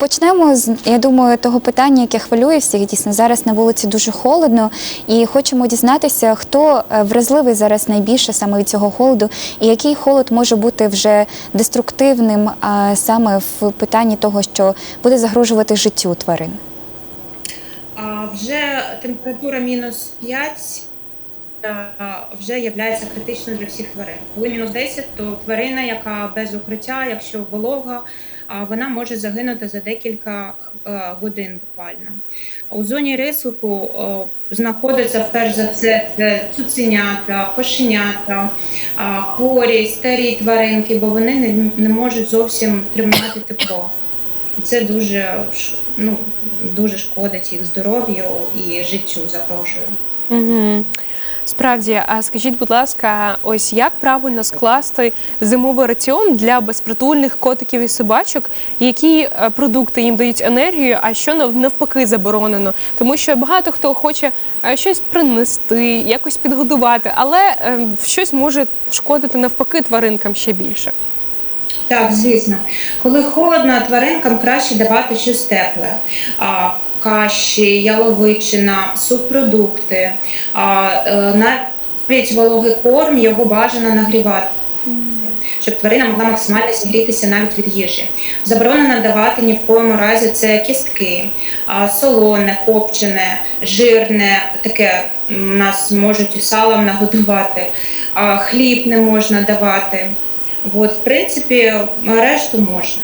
почнемо з я думаю того питання, яке хвилює всіх. Дійсно, зараз на вулиці дуже холодно, і хочемо дізнатися, хто е, вразливий зараз найбільше саме від цього холоду, і який холод може бути вже деструктивним, а саме в питанні того, що буде загрожувати життю тварин. А вже температура мінус 5 та вже є критичною для всіх тварин. Коли мінус 10, то тварина, яка без укриття, якщо волога, вона може загинути за декілька е, годин буквально. У зоні ризику о, знаходяться перш за все це цуценята, кошенята, а, хворі, старі тваринки, бо вони не, не можуть зовсім тримати тепло. Це дуже ну, дуже шкодить їх здоров'ю і життю загрожує. Угу. Справді, а скажіть, будь ласка, ось як правильно скласти зимовий раціон для безпритульних котиків і собачок, які е, продукти їм дають енергію, а що навпаки заборонено? Тому що багато хто хоче е, щось принести, якось підгодувати, але е, щось може шкодити навпаки тваринкам ще більше. Так, звісно. Коли холодно, тваринкам краще давати щось тепле. Каші, яловичина, субпродукти, е, навіть вологий корм його бажано нагрівати. Щоб тварина могла максимально зігрітися навіть від їжі. Заборонено давати ні в коєму разі це кістки, солоне, копчене, жирне, таке нас можуть салом нагодувати, хліб не можна давати. От, в принципі, решту можна.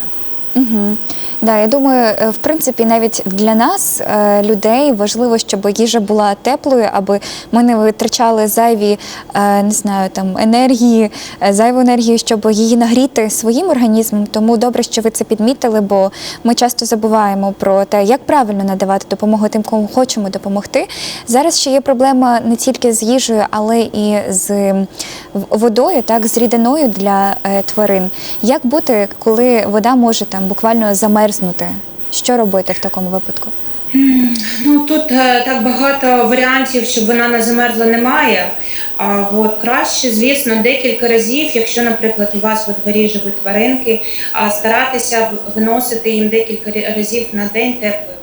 Угу. Да, я думаю, е, в принципі, навіть для нас, е, людей, важливо, щоб їжа була теплою, аби ми не витрачали зайві, е, не знаю, там енергії, зайву енергію, щоб її нагріти своїм організмом. Тому добре, що ви це підмітили, бо ми часто забуваємо про те, як правильно надавати допомогу тим, кому хочемо допомогти. Зараз ще є проблема не тільки з їжею, але і з водою, так, з рідиною для тварин. Як бути, коли вода може там буквально замерзнути? Що робити в такому випадку? Ну тут е, так багато варіантів, щоб вона не замерзла, немає. А от краще, звісно, декілька разів, якщо, наприклад, у вас у дворі живуть тваринки, а старатися виносити їм декілька разів на день води.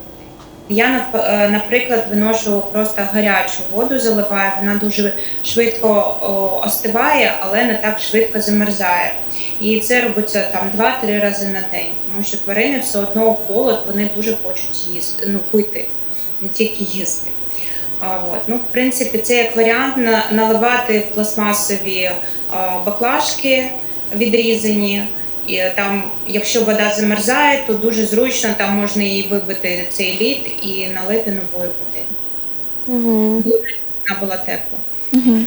Я е, наприклад виношу просто гарячу воду, заливаю, вона дуже швидко остиває, але не так швидко замерзає. І це робиться там 2-3 рази на день, тому що тварини все одно холод вони дуже хочуть їсти, ну пити, не тільки їсти. А, от. Ну, в принципі, це як варіант на- наливати в пластмасові баклажки відрізані. І там, якщо вода замерзає, то дуже зручно там можна її вибити цей лід і налити нової води. Угу. Вона була тепла. Угу.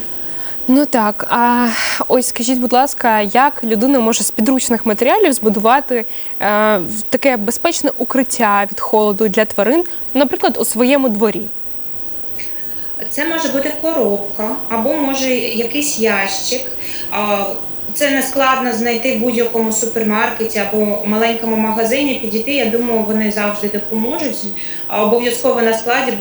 Ну так, а ось скажіть, будь ласка, як людина може з підручних матеріалів збудувати е, таке безпечне укриття від холоду для тварин, наприклад, у своєму дворі? Це може бути коробка або може якийсь ящик. Це не складно знайти в будь-якому супермаркеті або маленькому магазині. Підійти, я думаю, вони завжди допоможуть. Обов'язково на складі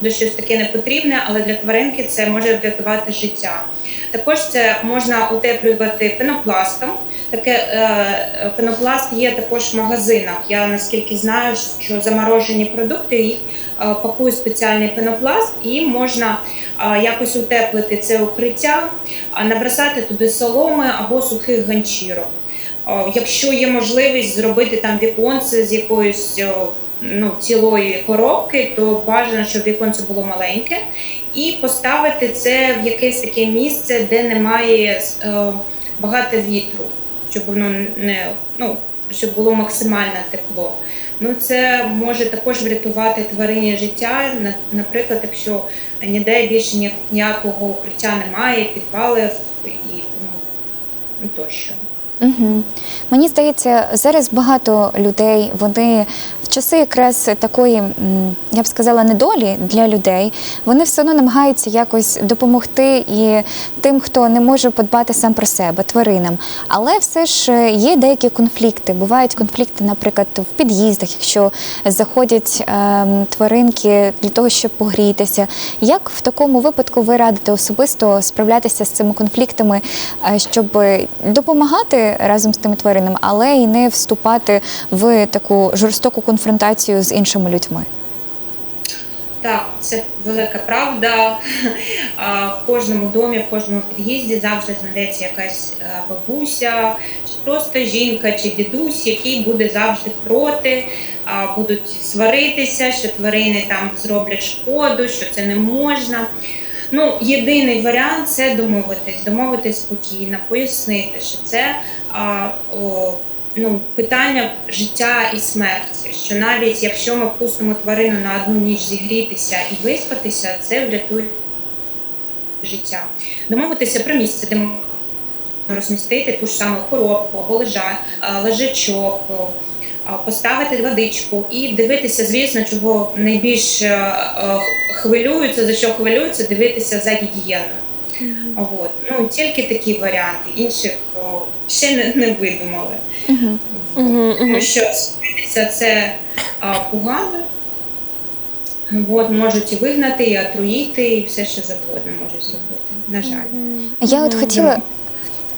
буде щось таке непотрібне, але для тваринки це може врятувати життя. Також це можна утеплювати пенопластом. Таке е, пенопласт є також в магазинах. Я наскільки знаю, що заморожені продукти їх е, пакують в спеціальний пенопласт, і можна е, якось утеплити це укриття, набросати туди соломи або сухих ганчірок. Е, Якщо є можливість зробити там віконце з якоїсь ну, цілої коробки, то бажано, щоб віконце було маленьке, і поставити це в якесь таке місце, де немає багато вітру, щоб воно не ну, щоб було максимальне тепло. Ну, це може також врятувати тварині життя. Наприклад, якщо ніде більше ніякого укриття немає, підвалів і ну, ну, тощо. Угу. Мені здається, зараз багато людей вони часи якраз такої, я б сказала, недолі для людей, вони все одно намагаються якось допомогти і тим, хто не може подбати сам про себе, тваринам. Але все ж е, є деякі конфлікти. Бувають конфлікти, наприклад, в під'їздах, якщо заходять ем, тваринки для того, щоб погрітися. Як в такому випадку ви радите особисто справлятися з цими конфліктами, е, щоб допомагати разом з тими тваринами, але і не вступати в таку жорстоку конфронтацію з іншими людьми. Так, це велика правда. В кожному домі, в кожному під'їзді завжди знайдеться якась е, бабуся, чи просто жінка, чи дідусь, який буде завжди проти, будуть сваритися, що тварини там зроблять шкоду, що це не можна. Ну, єдиний варіант це домовитись, домовитись спокійно, пояснити, що це ну, питання життя і смерті. Що навіть якщо ми пустимо тварину на одну ніч зігрітися і виспатися, це врятує життя. Домовитися про місце, де ми розмістити ту ж саму коробку або лежа, лежачок, поставити водичку і дивитися, звісно, чого найбільш е, е, хвилюються, за що хвилюються, дивитися за гігієною. От. Ну, тільки такі варіанти, інших ще не, не видумали. Угу. Угу, Тому що спитися це а, погано. От, можуть і вигнати, і отруїти, і все, що завгодно можуть зробити. На жаль. Я от хотіла.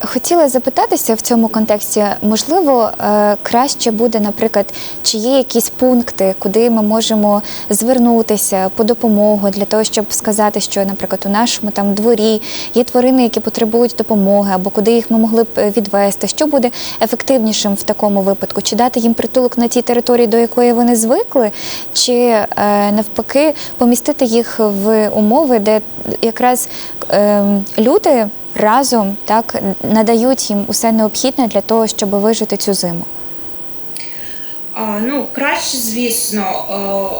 Хотіла запитатися в цьому контексті, можливо, е, краще буде, наприклад, чи є якісь пункти, куди ми можемо звернутися по допомогу для того, щоб сказати, що, наприклад, у нашому там дворі є тварини, які потребують допомоги, або куди їх ми могли б е, відвести. Що буде ефективнішим в такому випадку? Чи дати їм притулок на тій території, до якої вони звикли, чи е, навпаки помістити їх в умови, де якраз е, люди разом так надають їм усе необхідне для того, щоб вижити цю зиму. Ну, краще, звісно, е,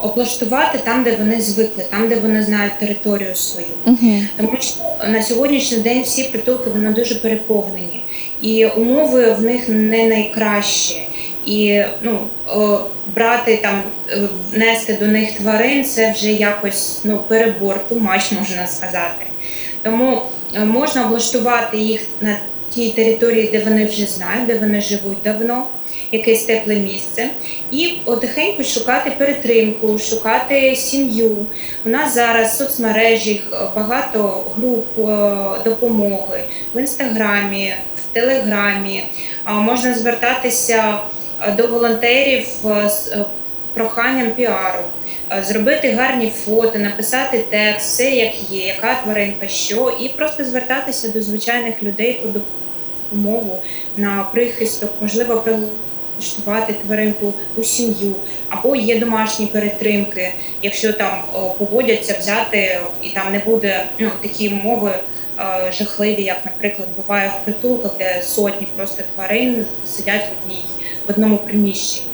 облаштувати там, де вони звикли, там, де вони знають територію свою. Угу. Тому що на сьогоднішній день всі притулки вони дуже переповнені, і умови в них не найкращі. І ну, е, брати там, е, внести до них тварин це вже якось ну, перебор, тумач, можна сказати. Тому можна облаштувати їх на тій території, де вони вже знають, де вони живуть давно, якесь тепле місце, і потихеньку шукати перетримку, шукати сім'ю. У нас зараз в соцмережі е, багато груп е, допомоги в інстаграмі, в телеграмі. Можна звертатися е, до волонтерів е, з е, проханням піару. Е, Зробити гарні фото, написати текст, все як є, яка тваринка, що, і просто звертатися до звичайних людей по допомогу на прихисток, можливо, прилаштувати тваринку у сім'ю, або є домашні перетримки, якщо там погодяться взяти і там не буде ну, такі умови е, жахливі, як, наприклад, буває в притулках, де сотні просто тварин сидять в одній в одному приміщенні.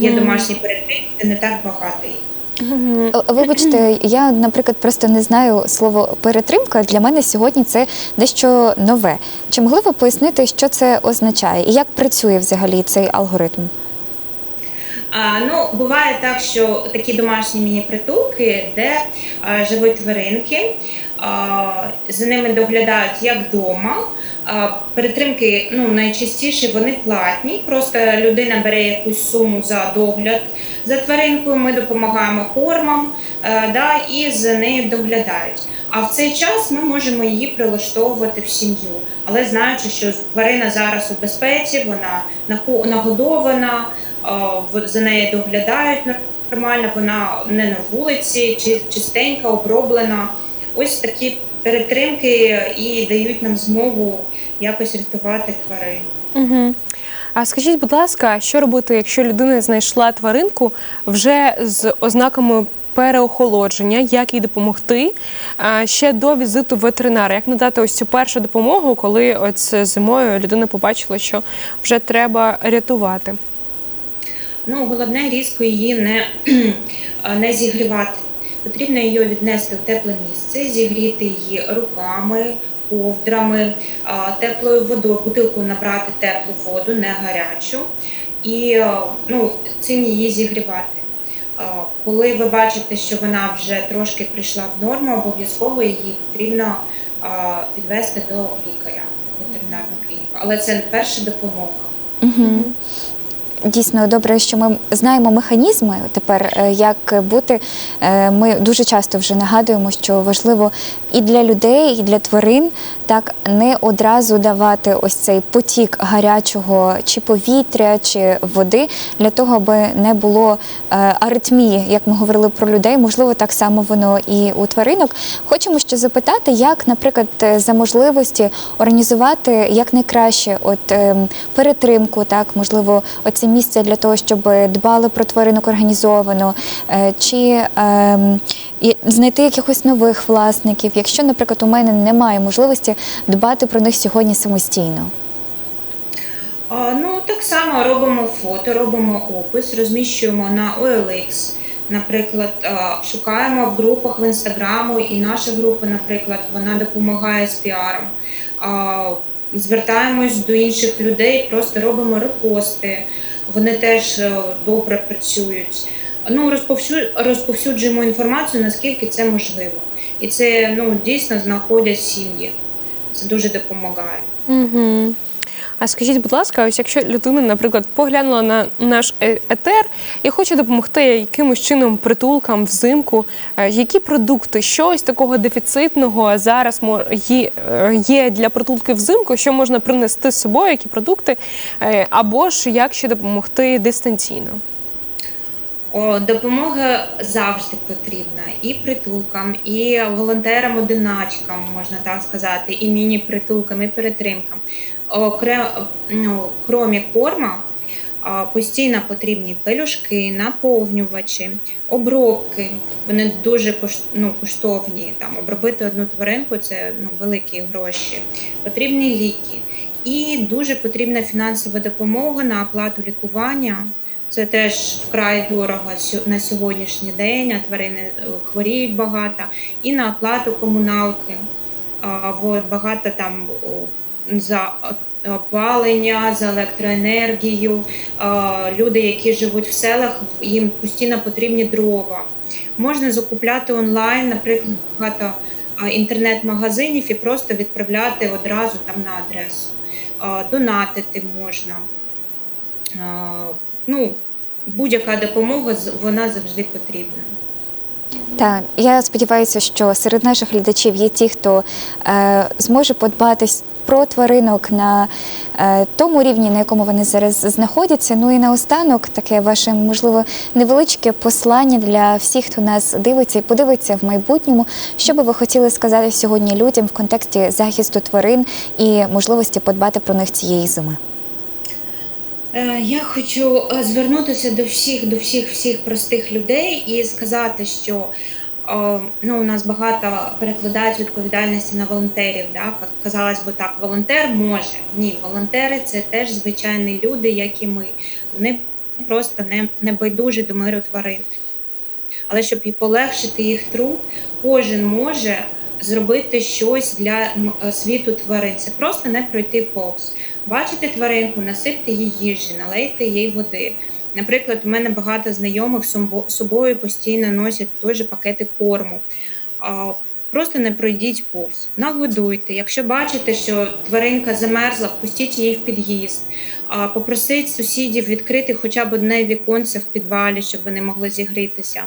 Є домашні перетримки, де не так багато їх. Е, Вибачте, я, наприклад, просто не знаю слово перетримка. Для мене сьогодні це дещо нове. Чи могли ви пояснити, що це означає і як працює взагалі цей алгоритм? А, ну, буває так, що такі домашні міні-притулки, де а, живуть тваринки, а, за ними доглядають як вдома. Перетримки ну, найчастіше вони платні. Просто людина бере якусь суму за догляд за тваринкою, ми допомагаємо кормом е, да, і за нею доглядають. А в цей час ми можемо її прилаштовувати в сім'ю, але знаючи, що тварина зараз у безпеці, вона нагодована, е, за нею доглядають нормально, вона не на вулиці, чи чистенька, оброблена. Ось такі перетримки і дають нам змогу якось рятувати тварин. Угу. А скажіть, будь ласка, що робити, якщо людина знайшла тваринку вже з ознаками переохолодження, як їй допомогти ще до візиту ветеринара? Як надати ось цю першу допомогу, коли ось зимою людина побачила, що вже треба рятувати? Ну, головне різко її не, не зігрівати. Потрібно її віднести в тепле місце, зігріти її руками, ковдрами, теплою водою, бутилку набрати теплу воду, не гарячу, і ну, цим її зігрівати. Коли ви бачите, що вона вже трошки прийшла в норму, обов'язково її потрібно відвести до лікаря, ветеринарну клініку. Але це перша допомога. Угу. Дійсно добре, що ми знаємо механізми тепер, е, як бути. Е, Ми дуже часто вже нагадуємо, що важливо і для людей, і для тварин так не одразу давати ось цей потік гарячого чи повітря, чи води для того, аби не було е, аритмії, як ми говорили про людей. Можливо, так само воно і у тваринок. Хочемо ще запитати, як, наприклад, за можливості організувати якнайкраще от ем, перетримку, так можливо, оце місце для того, щоб дбали про тваринок організовано, е, чи ем, знайти якихось нових власників, якщо, наприклад, у мене немає можливості дбати про них сьогодні самостійно. Ну, так само робимо фото, робимо опис, розміщуємо на OLX. Наприклад, шукаємо в групах в інстаграму, і наша група, наприклад, вона допомагає з піаром. Звертаємось до інших людей, просто робимо репости. Вони теж е, добре працюють. Ну, розповсю- розповсюджуємо інформацію, наскільки це можливо. І це ну, дійсно знаходять сім'ї. Це дуже допомагає. Угу. А скажіть, будь ласка, ось якщо людина, наприклад, поглянула на наш е- етер і хоче допомогти якимось чином притулкам взимку, е, які продукти, щось такого дефіцитного зараз мо- є, е, для притулки взимку, що можна принести з собою, які продукти, е, або ж як ще допомогти дистанційно? Допомога завжди потрібна і притулкам, і волонтерам-одиначкам, можна так сказати, і міні-притулкам, і перетримкам. Окрем, ну, кромі корма, постійно потрібні пелюшки, наповнювачі, обробки. Вони дуже ну, коштовні. Там, обробити одну тваринку це ну, великі гроші. Потрібні ліки. І дуже потрібна фінансова допомога на оплату лікування. Це теж вкрай дорого на сьогоднішній день, а тварини е, хворіють багато, і на оплату комуналки. От, багато там за опалення, за електроенергію. Люди, які живуть в селах, їм постійно потрібні дрова. Можна закупляти онлайн, наприклад, багато інтернет-магазинів і просто відправляти одразу там на адресу. Донатити можна. Ну, будь-яка допомога вона завжди потрібна. Так, я сподіваюся, що серед наших глядачів є ті, хто е, зможе подбати с- про тваринок на е, тому рівні, на якому вони зараз знаходяться. Ну і наостанок таке ваше, можливо, невеличке послання для всіх, хто нас дивиться і подивиться в майбутньому. Що би ви хотіли сказати сьогодні людям в контексті захисту тварин і можливості подбати про них цієї зими? Е, Я хочу е, звернутися до всіх, до всіх, всіх простих людей і сказати, що ну, у нас багато перекладають відповідальності на волонтерів. Да? Казалось би так, волонтер може. Ні, волонтери це теж звичайні люди, як і ми. Вони просто не, не байдужі до миру тварин. Але щоб і полегшити їх труд, кожен може зробити щось для е, світу тварин. Це просто не пройти повз. Бачите тваринку, насипте їй їжі, налейте їй води. Наприклад, у мене багато знайомих з собою постійно носять теж пакети корму. Просто не пройдіть повз, нагодуйте. Якщо бачите, що тваринка замерзла, впустіть її в під'їзд. Попросіть сусідів відкрити хоча б одне віконце в підвалі, щоб вони могли зігрітися.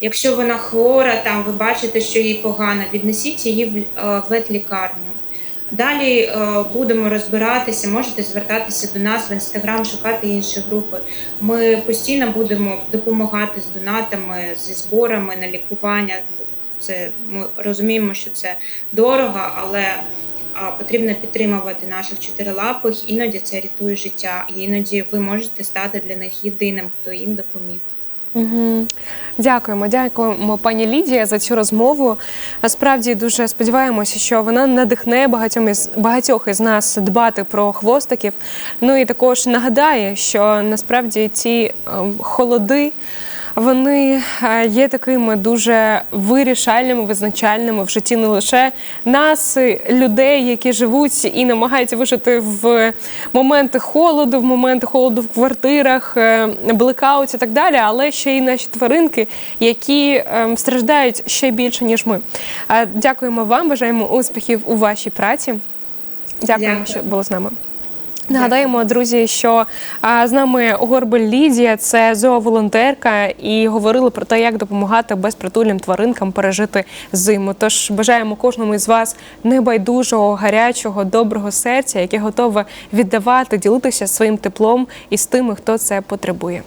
Якщо вона хвора, там ви бачите, що їй погано, віднесіть її в е, ветлікарню. Далі е, будемо розбиратися, можете звертатися до нас в інстаграм, шукати інші групи. Ми постійно будемо допомагати з донатами, зі зборами на лікування. Це ми розуміємо, що це дорого, але потрібно підтримувати наших чотирилапих. Іноді це рятує життя, і іноді ви можете стати для них єдиним, хто їм допоміг. Дякуємо, дякуємо, пані Лідія, за цю розмову. Насправді дуже сподіваємося, що вона надихне багатьом із багатьох із нас дбати про хвостиків. Ну і також нагадає, що насправді ці е, холоди. Вони е, є такими дуже вирішальними, визначальними в житті не лише нас, е, людей, які живуть і намагаються вижити в моменти холоду, в моменти холоду в квартирах, е, і так далі, але ще й наші тваринки, які страждають ще більше ніж ми. Дякуємо вам, бажаємо успіхів у вашій праці. Дякуємо, Дякую. що були з нами. Нагадаємо, друзі, що з нами Горбель Лідія, це зооволонтерка, і говорили про те, як допомагати безпритульним тваринкам пережити зиму. Тож бажаємо кожному із вас небайдужого, гарячого, доброго серця, яке готове віддавати, ділитися своїм теплом із тими, хто це потребує.